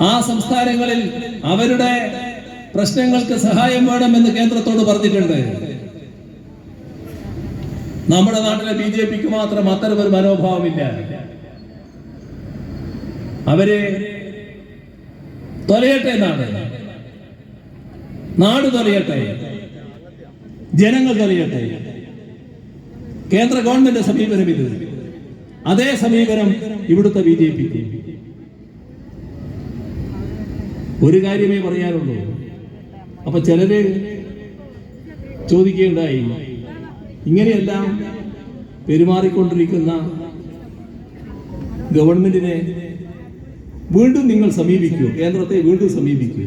ആ സംസ്ഥാനങ്ങളിൽ അവരുടെ പ്രശ്നങ്ങൾക്ക് സഹായം വേണമെന്ന് കേന്ദ്രത്തോട് പറഞ്ഞിട്ടുണ്ട്. നമ്മുടെ നാട്ടിലെ ബി ജെ പിക്ക് മാത്രം അത്തരം ഒരു മനോഭാവമില്ല. അവർ തൊലയട്ടെ നാട്. നാട് തൊലയട്ടെ. ജനങ്ങൾ തൊലയട്ടെ. കേന്ദ്ര ഗവൺമെന്റ് സമീപനം ഇത്. അതേ സമീപനം ഇവിടുത്തെ ബി ജെ പിക്ക്. ഒരു കാര്യമേ പറയാനുള്ളൂ. അപ്പൊ ചിലര് ചോദിക്കുകയുണ്ടായി ഇങ്ങനെയെല്ലാം പെരുമാറിക്കൊണ്ടിരിക്കുന്ന ഗവൺമെന്റിനെ വീണ്ടും നിങ്ങൾ സമീപിക്കൂ കേന്ദ്രത്തെ വീണ്ടും സമീപിക്കൂ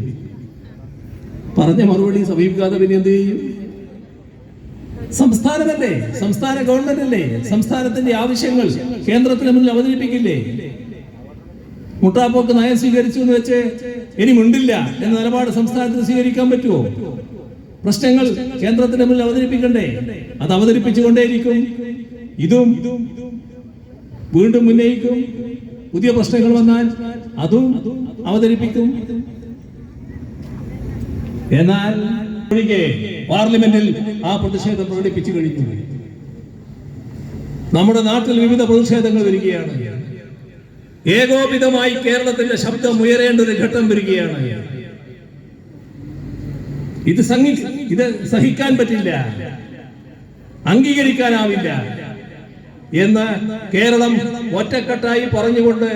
പറഞ്ഞ മറുപടി സമീപിക്കാതെ പിന്നെ എന്ത് ചെയ്യും? സംസ്ഥാനമല്ലേ? സംസ്ഥാന ഗവൺമെന്റ് അല്ലേ സംസ്ഥാനത്തിന്റെ ആവശ്യങ്ങൾ കേന്ദ്രത്തിന് മുന്നിൽ അവതരിപ്പിക്കില്ലേ? മുട്ടാപ്പോക്ക് നയം സ്വീകരിച്ചു എന്ന് വെച്ച് ഇനി മുണ്ടില്ല എന്ന നിലപാട് സംസ്ഥാനത്തിന് സ്വീകരിക്കാൻ പറ്റുമോ? പ്രശ്നങ്ങൾ കേന്ദ്രത്തിന്റെ മുന്നിൽ അവതരിപ്പിക്കണ്ടേ? അത് അവതരിപ്പിച്ചുകൊണ്ടേയിരിക്കും. ഇതും വീണ്ടും ഉന്നയിക്കും. പുതിയ പ്രശ്നങ്ങൾ വന്നാൽ അതും അവതരിപ്പിക്കും. എന്നാൽ പാർലമെന്റിൽ ആ പ്രതിഷേധം പ്രകടിപ്പിച്ചു കഴിഞ്ഞു. നമ്മുടെ നാട്ടിൽ വിവിധ പ്രതിഷേധങ്ങൾ വരികയാണ്. ഏകോപിതമായി കേരളത്തിന്റെ ശബ്ദം ഉയരേണ്ട ഒരു ഘട്ടം വരികയാണ്. ഇത് സംഗി ഇത് സഹിക്കാൻ പറ്റില്ല. അംഗീകരിക്കാനാവില്ല. എന്ന് കേരളം ഒറ്റക്കെട്ടായി പറഞ്ഞുകൊണ്ട്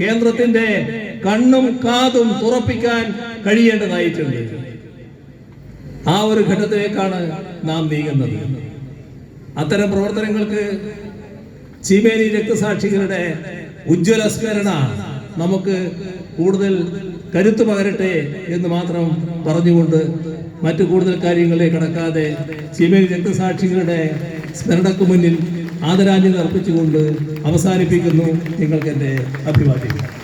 കേന്ദ്രത്തിന്റെ കണ്ണും കാതും തുറപ്പിക്കാൻ കഴിയേണ്ടതായിട്ടുണ്ട്. ആ ഒരു ഘട്ടത്തിലേക്കാണ് നാം നീങ്ങുന്നത്. അത്തരം പ്രവർത്തനങ്ങൾക്ക് ചീമേനി രക്തസാക്ഷികളുടെ ഉജ്ജ്വല സ്മരണ നമുക്ക് കൂടുതൽ കരുത്തു പകരട്ടെ എന്ന് മാത്രം പറഞ്ഞുകൊണ്ട് മറ്റു കൂടുതൽ കാര്യങ്ങളെ കടക്കാതെ ചീമേനി രക്തസാക്ഷികളുടെ സ്മരണക്ക് മുന്നിൽ ആദരാഞ്ജലി അർപ്പിച്ചുകൊണ്ട് അവസാനിപ്പിക്കുന്നു. നിങ്ങൾക്ക് എന്റെ അഭിവാദ്യം